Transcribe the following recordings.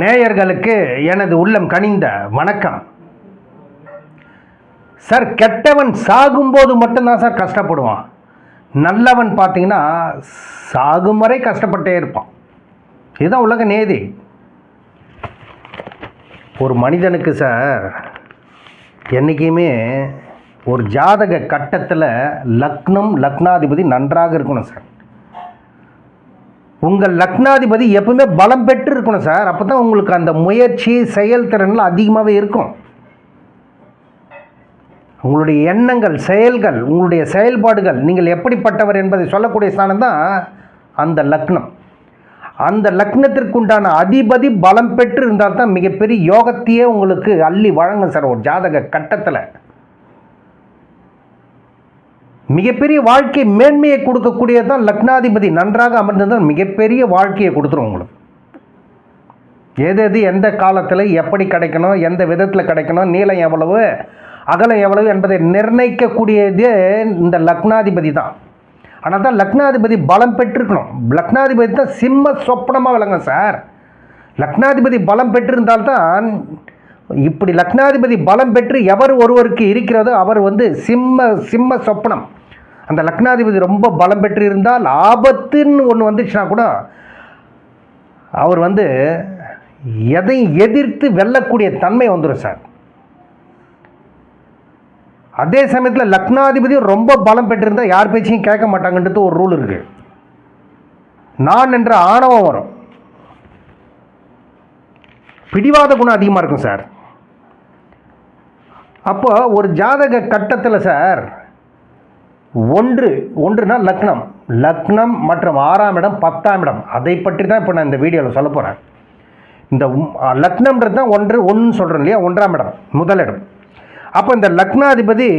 நேயர்களுக்கு எனது உள்ளம் கனிந்த வணக்கம். சார் கெட்டவன் சாகும்போது மட்டும்தான் சார் கஷ்டப்படுவான். நல்லவன் பார்த்தீங்கன்னா சாகும் வரை கஷ்டப்பட்டே இருப்பான். இதுதான் உலக நேதி. ஒரு மனிதனுக்கு சார் என்றைக்குமே ஒரு ஜாதக கட்டத்தில் லக்னம் லக்னாதிபதி நன்றாக இருக்கணும் சார். உங்கள் லக்னாதிபதி எப்பவுமே பலம் பெற்று இருக்கணும் சார். அப்போ தான் உங்களுக்கு அந்த முயற்சி செயல்திறன்லாம் அதிகமாகவே இருக்கும். உங்களுடைய எண்ணங்கள் செயல்கள் உங்களுடைய செயல்பாடுகள் நீங்கள் எப்படிப்பட்டவர் என்பதை சொல்லக்கூடிய ஸ்தானம் தான் அந்த லக்னம். அந்த லக்னத்திற்குண்டான அதிபதி பலம் பெற்று இருந்தால் தான் மிகப்பெரிய யோகத்தையே உங்களுக்கு அள்ளி வழங்கும் சார் ஒரு ஜாதக கட்டத்தில். மிகப்பெரிய வாழ்க்கை மேன்மையை கொடுக்கக்கூடியது தான் லக்னாதிபதி. நன்றாக அமர்ந்திருந்தால் மிகப்பெரிய வாழ்க்கையை கொடுத்துரும் உங்களுக்கு. எது எது எந்த காலத்தில் எப்படி கிடைக்கணும் எந்த விதத்தில் கிடைக்கணும் நீளம் எவ்வளவு அகலம் எவ்வளவு என்பதை நிர்ணயிக்கக்கூடியது இந்த லக்னாதிபதி தான். ஆனால் தான் லக்னாதிபதி பலம் பெற்றிருக்கணும். லக்னாதிபதி தான் சிம்ம சொப்பனமாக விளங்கும் சார். லக்னாதிபதி பலம் பெற்றிருந்தால்தான் இப்படி லக்னாதிபதி பலம் பெற்று எவர் ஒருவருக்கு இருக்கிறதோ அவர் வந்து சிம்ம சிம்ம சொப்பனம். அந்த லக்னாதிபதி ரொம்ப பலம் பெற்று இருந்தால் ஆபத்துன்னு ஒன்று வந்துச்சுன்னா கூட அவர் வந்து எதையும் எதிர்த்து வெல்லக்கூடிய தன்மை வந்துடும் சார். அதே சமயத்தில் லக்னாதிபதி ரொம்ப பலம் பெற்றிருந்தால் யார் பேச்சையும் கேட்க மாட்டாங்கன்றது ஒரு ரூல் இருக்கு. நான் என்ற ஆணவம் வரும். பிடிவாத குணம் அதிகமாக இருக்கும் சார். அப்போ ஒரு ஜாதக கட்டத்தில் சார் ஒன்று ஒன்றுனா லக்னம். லக்னம் மற்றும் ஆறாம் இடம் பத்தாம் இடம். அதை பற்றி தான் இப்போ நான் இந்த வீடியோவில் சொல்ல போகிறேன் இந்த லக்னம்ன்றது தான் ஒன்று ஒன்று சொல்கிறேன் இல்லையா? ஒன்றாம் இடம் முதல் இடம். அப்போ இந்த லக்னாதிபதி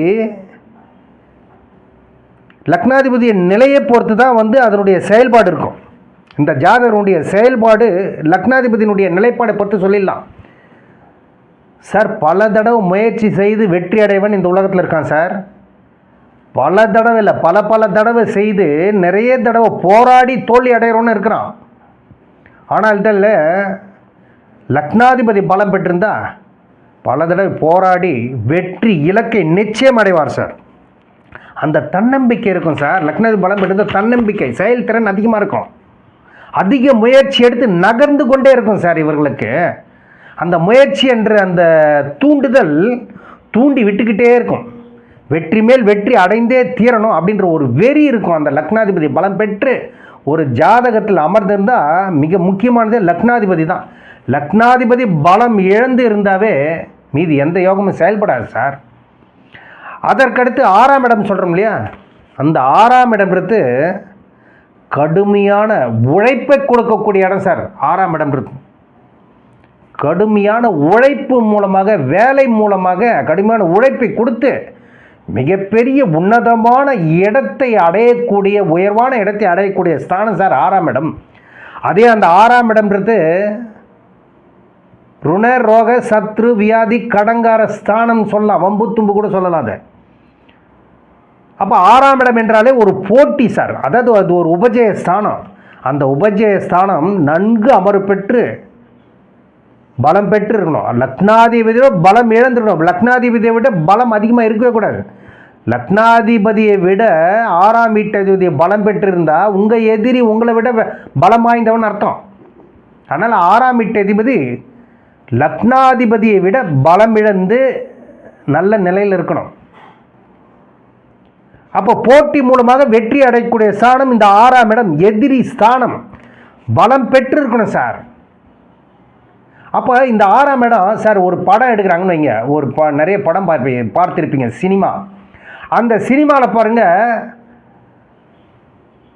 லக்னாதிபதியின் நிலையை பொறுத்து தான் வந்து அதனுடைய செயல்பாடு இருக்கும். இந்த ஜாதகனுடைய செயல்பாடு லக்னாதிபதியினுடைய நிலைப்பாடை பொறுத்து சொல்லிடலாம். சார் பல தடவை முயற்சி செய்து வெற்றி அடைவன் இந்த உலகத்தில் இருக்கான் சார். பல தடவை இல்லை பல பல தடவை செய்து நிறைய தடவை போராடி தோல்வி அடைகிறோன்னு இருக்கிறான். ஆனால் இதில் லக்னாதிபதி பலம் பெற்றிருந்தா பல தடவை போராடி வெற்றி இலக்கை நிச்சயம் அடைவார் சார். அந்த தன்னம்பிக்கை இருக்கும் சார். லக்னாதிபதி பலம் பெற்றிருந்த தன்னம்பிக்கை செயல்திறன் அதிகமாக இருக்கும். அதிக முயற்சி எடுத்து நகர்ந்து கொண்டே இருக்கும் சார் இவர்களுக்கு. அந்த முயற்சி என்ற அந்த தூண்டுதல் தூண்டி விட்டுக்கிட்டே இருக்கும். வெற்றி மேல் வெற்றி அடைந்தே தீரணும் அப்படின்ற ஒரு வெறி இருக்கும் அந்த லக்னாதிபதி. பலம் பெற்று ஒரு ஜாதகத்தில் அமர்ந்திருந்தால் மிக முக்கியமானதே லக்னாதிபதி தான். லக்னாதிபதி பலம் இழந்து இருந்தாவே மீதி எந்த யோகமும் செயல்படாது சார். அதற்கடுத்து ஆறாம் இடம் சொல்கிறோம் இல்லையா? அந்த ஆறாம் இடம்ன்றது கடுமையான உழைப்பை கொடுக்கக்கூடிய இடம் சார். ஆறாம் இடம்ன்றது கடுமையான உழைப்பு மூலமாக வேலை மூலமாக கடுமையான உழைப்பை கொடுத்து மிகப்பெரிய உன்னதமான இடத்தை அடையக்கூடிய உயர்வான இடத்தை அடையக்கூடிய ஸ்தானம் சார் ஆறாம் இடம். அதே அந்த ஆறாம் இடம்ன்றது ருண ரோக சத்ரு வியாதி கடங்கார ஸ்தானம் சொல்லலாம் வம்பு தும்பு கூட சொல்லலாம் அதை. அப்போ ஆறாம் இடம் என்றாலே ஒரு போட்டி சார். அதாவது அது ஒரு உபஜய ஸ்தானம். அந்த உபஜய ஸ்தானம் நன்கு அமர்பெற்று பலம் பெற்று இருக்கணும் லக்னாதிபதியோட பலம் இழந்துருக்கணும். லக்னாதிபதியை விட பலம் அதிகமாக இருக்கவே கூடாது. லக்னாதிபதியை விட ஆறாம் வீட்டதிபதி பலம் பெற்றிருந்தால் உங்கள் எதிரி உங்களை விட வ- பலம் வாய்ந்தவன் அர்த்தம். அதனால் ஆறாம் வீட்டதிபதி லக்னாதிபதியை விட பலம் இழந்து நல்ல நிலையில் இருக்கணும். அப்போ போட்டி மூலமாக வெற்றி அடையக்கூடிய ஸ்தானம் இந்த ஆறாம் இடம் எதிரி ஸ்தானம். பலம் பெற்று இருக்கணும் சார். அப்போ இந்த ஆறாம் இடம் சார் ஒரு படம் எடுக்கிறாங்கன்னு வைங்க. ஒரு ப நிறைய படம் பார்ப்பீங்க பார்த்துருப்பீங்க சினிமா. அந்த சினிமாவில் பாருங்கள்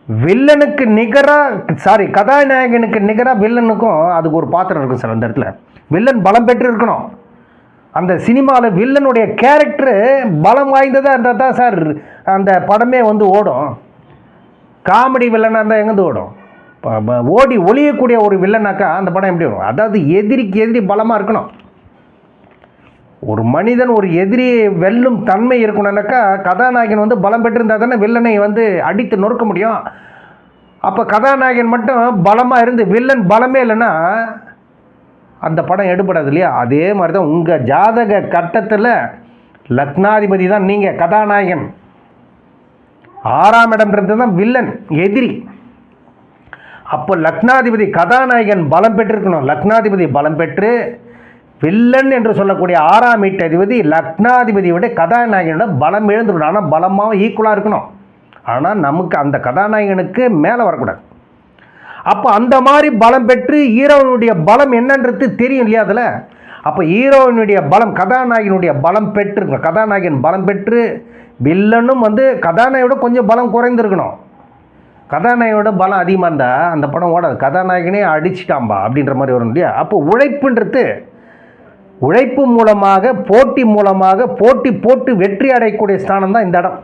வில்லனுக்கு நிகராக சாரி கதாநாயகனுக்கு நிகராக வில்லனுக்கும் அதுக்கு ஒரு பாத்திரம் இருக்கும் சார் அந்த இடத்துல. வில்லன் பலம் பெற்று இருக்கணும் அந்த சினிமாவில் வில்லனுடைய கேரக்டரு பலம் வாய்ந்ததாக இருந்தால் தான் சார் அந்த படமே வந்து ஓடும். காமெடி வில்லனாக இருந்தால் எங்கேருந்து ஓடும்? ஓடி ஒளியக்கூடிய ஒரு வில்லனாக்கா அந்த படம் எப்படி வரும்? அதாவது எதிரிக்கு எதிரி பலமாக இருக்கணும். ஒரு மனிதன் ஒரு எதிரியை வெல்லும் தன்மை இருக்கணும்னாக்கா கதாநாயகன் வந்து பலம் பெற்றிருந்தால் தானே வில்லனை வந்து அடித்து நொறுக்க முடியும். அப்போ கதாநாயகன் மட்டும் பலமாக இருந்து வில்லன் பலமே இல்லைன்னா அந்த படம் எடுபடாது இல்லையா? அதே மாதிரி தான் உங்கள் ஜாதக கட்டத்தில் லக்னாதிபதி தான் நீங்கள் கதாநாயகன். ஆறாம் இடம்ன்றது தான் வில்லன் எதிரி. அப்போ லக்னாதிபதி கதாநாயகன் பலம் பெற்றிருக்கணும். லக்னாதிபதி பலம் பெற்று வில்லன் என்று சொல்லக்கூடிய ஆறாம் வீட்டு அதிபதி லக்னாதிபதியோட விட கதாநாயகனோட பலம் எழுந்துருக்கணும். ஆனால் பலமாகவும் ஈக்குவலாக இருக்கணும். ஆனால் நமக்கு அந்த கதாநாயகனுக்கு மேலே வரக்கூடாது. அப்போ அந்த மாதிரி பலம் பெற்று ஹீரோனுடைய பலம் என்னன்றது தெரியும் இல்லையா அதில்? அப்போ ஹீரோயினுடைய பலம் கதாநாயகனுடைய பலம் பெற்று கதாநாயகன் பலம் பெற்று வில்லனும் வந்து கதாநாயகோட கொஞ்சம் பலம் குறைந்திருக்கணும். கதாநாயகனோட பலம் அதிகமாக இருந்தால் அந்த படம் ஓடாது. கதாநாயகனே அடிச்சிட்டாம்பா அப்படின்ற மாதிரி வரும் இல்லையா? அப்போ உழைப்புன்றது உழைப்பு மூலமாக போட்டி மூலமாக போட்டி போட்டு வெற்றி அடையக்கூடிய ஸ்தானம் தான் இந்த இடம்.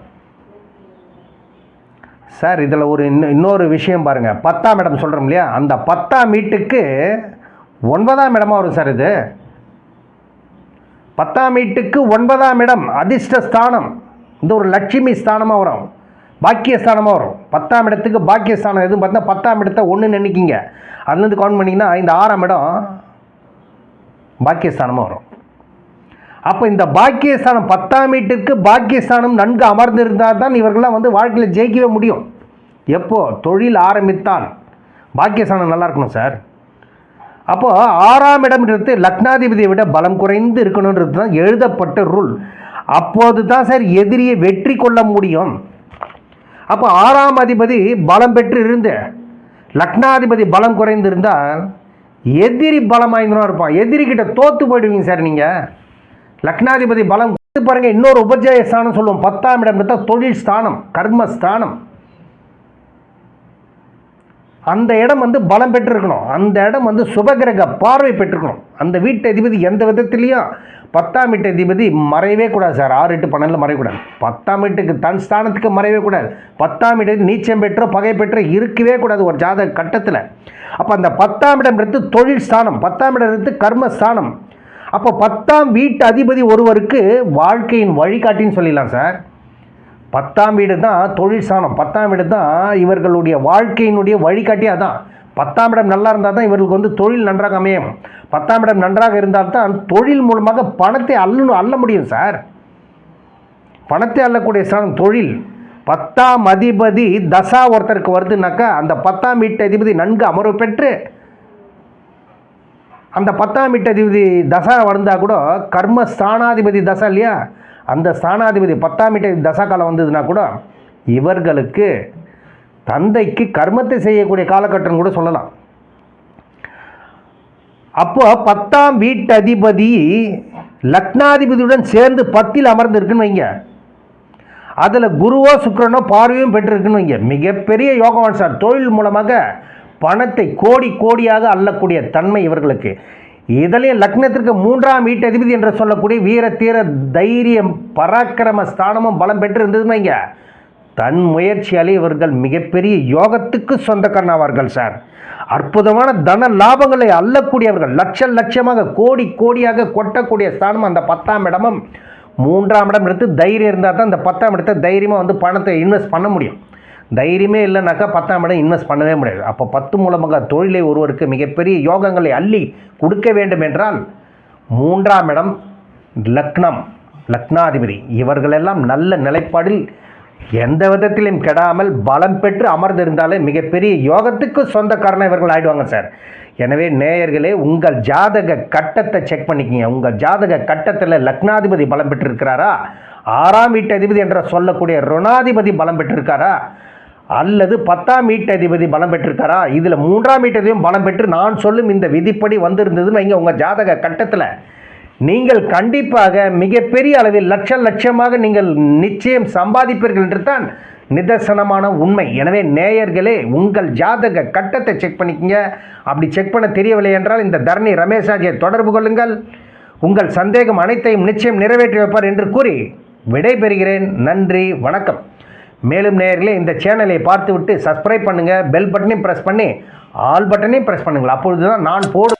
சார் இதில் ஒரு இன்னும் இன்னொரு விஷயம் பாருங்கள் பத்தாம் இடம் சொல்கிறோம் இல்லையா? அந்த பத்தாம் வீட்டுக்கு ஒன்பதாம் இடமா வரும் சார் இது. பத்தாம் வீட்டுக்கு ஒன்பதாம் இடம் அதிர்ஷ்ட ஸ்தானம். இந்த ஒரு லட்சுமி ஸ்தானமாக வரும். பாக்கியஸ்தானமாக வரும். பத்தாம் இடத்துக்கு பாக்கியஸ்தானம். எதுவும் பார்த்தா பத்தாம் இடத்த ஒன்று நினைக்கிங்க. அதுலேருந்து கவுண்ட் பண்ணிங்கன்னா இந்த ஆறாம் இடம் பாக்கியஸ்தானமாக வரும். அப்போ இந்த பாக்கியஸ்தானம் பத்தாம் வீட்டிற்கு பாக்கியஸ்தானம் நன்கு அமர்ந்திருந்தால் தான் இவர்கள்லாம் வந்து வாழ்க்கையில் ஜெயிக்கவே முடியும். எப்போது தொழில் ஆரம்பித்தால். பாக்கியஸ்தானம் நல்லா இருக்கணும் சார். அப்போது ஆறாம் இடம்ன்றது லக்னாதிபதியை விட பலம் குறைந்து இருக்கணுன்றது தான் எழுதப்பட்ட ரூல். அப்போது தான் சார் எதிரியை வெற்றி கொள்ள முடியும். அப்போ ஆறாம் அதிபதி பலம் பெற்று இருந்து லக்னாதிபதி பலம் குறைந்திருந்தால் எதிரி பலம் இருப்பான். எதிரிக்கிட்ட தோற்று போயிடுவீங்க சார் நீங்கள் லக்னாதிபதி பலம் பாருங்கள் இன்னொரு உபஜய ஸ்தானம் சொல்லுவோம். பத்தாம் இடம் பார்த்தா தொழில் ஸ்தானம் கர்ம ஸ்தானம் அந்த இடம் வந்து பலம் பெற்றிருக்கணும். அந்த இடம் வந்து சுபகிரக பார்வை பெற்றிருக்கணும். அந்த வீட்டு அதிபதி எந்த விதத்துலேயும் பத்தாம் வீட்டு அதிபதி மறையவே கூடாது சார். ஆறு எட்டு பன்னெண்டில் மறையக்கூடாது. பத்தாம் வீட்டுக்கு தன் ஸ்தானத்துக்கு மறையவே கூடாது. பத்தாம் வீட்டு நீச்சம் பெற்றோ பகை பெற்றோ இருக்கவே கூடாது ஒரு ஜாதக கட்டத்தில். அப்போ அந்த பத்தாம் இடம் எடுத்து தொழில் ஸ்தானம் பத்தாம் இடம் எடுத்து கர்ம ஸ்தானம். அப்போ பத்தாம் வீட்டு அதிபதி ஒருவருக்கு வாழ்க்கையின் வழிகாட்டின்னு சொல்லிடலாம் சார். பத்தாம் வீடு தான் தொழில் சாணம். பத்தாம் வீடு தான் இவர்களுடைய வாழ்க்கையினுடைய வழிகாட்டி அதான் பத்தாம் இடம் நல்லா இருந்தால் தான் இவர்களுக்கு வந்து தொழில் நன்றாக அமையும். பத்தாம் இடம் நன்றாக இருந்தால் தான் தொழில் மூலமாக பணத்தை அள்ளணும் அள்ள முடியும் சார். பணத்தை அள்ளக்கூடிய ஸ்தானம் தொழில். பத்தாம் அதிபதி தசா ஒருத்தருக்கு வருதுனாக்கா அந்த பத்தாம் வீட்டு அதிபதி நன்கு அமர்வு பெற்று அந்த பத்தாம் வீட்டு அதிபதி தசா வந்தால் கூட கர்ம ஸ்தானாதிபதி தசா இல்லையா? அந்த ஸ்தானாதிபதி பத்தாம் வீட்டு தசா காலம் வந்ததுன்னா கூட இவர்களுக்கு தந்தைக்கு கர்மத்தை செய்யக்கூடிய காலகட்டம் கூட சொல்லலாம். அப்போ பத்தாம் வீட்டு அதிபதி லக்னாதிபதியுடன் சேர்ந்து பத்தில் அமர்ந்திருக்குன்னு வைங்க. அதில் குருவோ சுக்கிரனோ பார்வையும் பெற்றிருக்குன்னு வைங்க. மிகப்பெரிய யோகவான் சார். தொழில் மூலமாக பணத்தை கோடி கோடியாக அள்ளக்கூடிய தன்மை இவர்களுக்கு. இதுலேயும் லக்னத்திற்கு மூன்றாம் வீட்டு அதிபதி என்று சொல்லக்கூடிய வீர தீர தைரியம் பராக்கிரம ஸ்தானமும் பலம் பெற்று இருந்ததுன்னு வைங்க தன் முயற்சியாலே இவர்கள் மிகப்பெரிய யோகத்துக்கு சொந்தக்காரனாவார்கள் சார். அற்புதமான தன லாபங்களை அள்ளக்கூடியவர்கள் லட்ச லட்சமாக கோடி கோடியாக கொட்டக்கூடிய ஸ்தானம் அந்த பத்தாம் இடமும். மூன்றாம் இடம் எடுத்து தைரியம் இருந்தால் தான் அந்த பத்தாம் இடத்தை தைரியமாக வந்து பணத்தை இன்வெஸ்ட் பண்ண முடியும். தைரியமே இல்லைனாக்கா பத்தாம் இடம் இன்வெஸ்ட் பண்ணவே முடியாது. அப்போ பத்து மூலமாக தொழிலை ஒருவருக்கு மிகப்பெரிய யோகங்களை அள்ளி கொடுக்க வேண்டும் என்றால் மூன்றாம் இடம் லக்னம் லக்னாதிபதி. இவர்களெல்லாம் நல்ல நிலைப்பாடில் எந்த விதத்திலும் கெடாமல் பலம் பெற்று அமர்ந்திருந்தாலே மிகப்பெரிய யோகத்துக்கு சொந்தக்காரனாக இவர்கள் ஆயிடுவாங்க சார். எனவே நேயர்களே உங்கள் ஜாதக கட்டத்தை செக் பண்ணிக்கிங்க. உங்கள் ஜாதக கட்டத்தில் லக்னாதிபதி பலம் பெற்றிருக்கிறாரா? ஆறாம் வீட்டு அதிபதி என்ற சொல்லக்கூடிய ருணாதிபதி பலம் பெற்றிருக்காரா? அல்லது பத்தாம் வீட்டதிபதி பலம் பெற்றிருக்காரா? இதில் மூன்றாம் வீட்டதிபதியும் பலம் பெற்று நான் சொல்லும் இந்த விதிப்படி வந்திருந்ததுன்னு வைங்க உங்கள் ஜாதக கட்டத்தில். நீங்கள் கண்டிப்பாக மிகப்பெரிய அளவில் லட்ச லட்சமாக நீங்கள் நிச்சயம் சம்பாதிப்பீர்கள் என்று தான் நிதர்சனமான உண்மை. எனவே நேயர்களே உங்கள் ஜாதக கட்டத்தை செக் பண்ணிக்கங்க. அப்படி செக் பண்ண தெரியவில்லை என்றால் இந்த தரணி ரமேஷாஜியை தொடர்பு கொள்ளுங்கள். உங்கள் சந்தேகம் அனைத்தையும் நிச்சயம் நிறைவேற்றி வைப்பார் என்று கூறி விடைபெறுகிறேன். நன்றி வணக்கம். மேலும் நேயர்களே இந்த சேனலை பார்த்துவிட்டு சப்ஸ்கிரைப் பண்ணுங்கள் பெல் பட்டனையும் ப்ரெஸ் பண்ணி ஆல் பட்டனையும் ப்ரெஸ் பண்ணுங்கள். அப்பொழுது தான் நான் போடு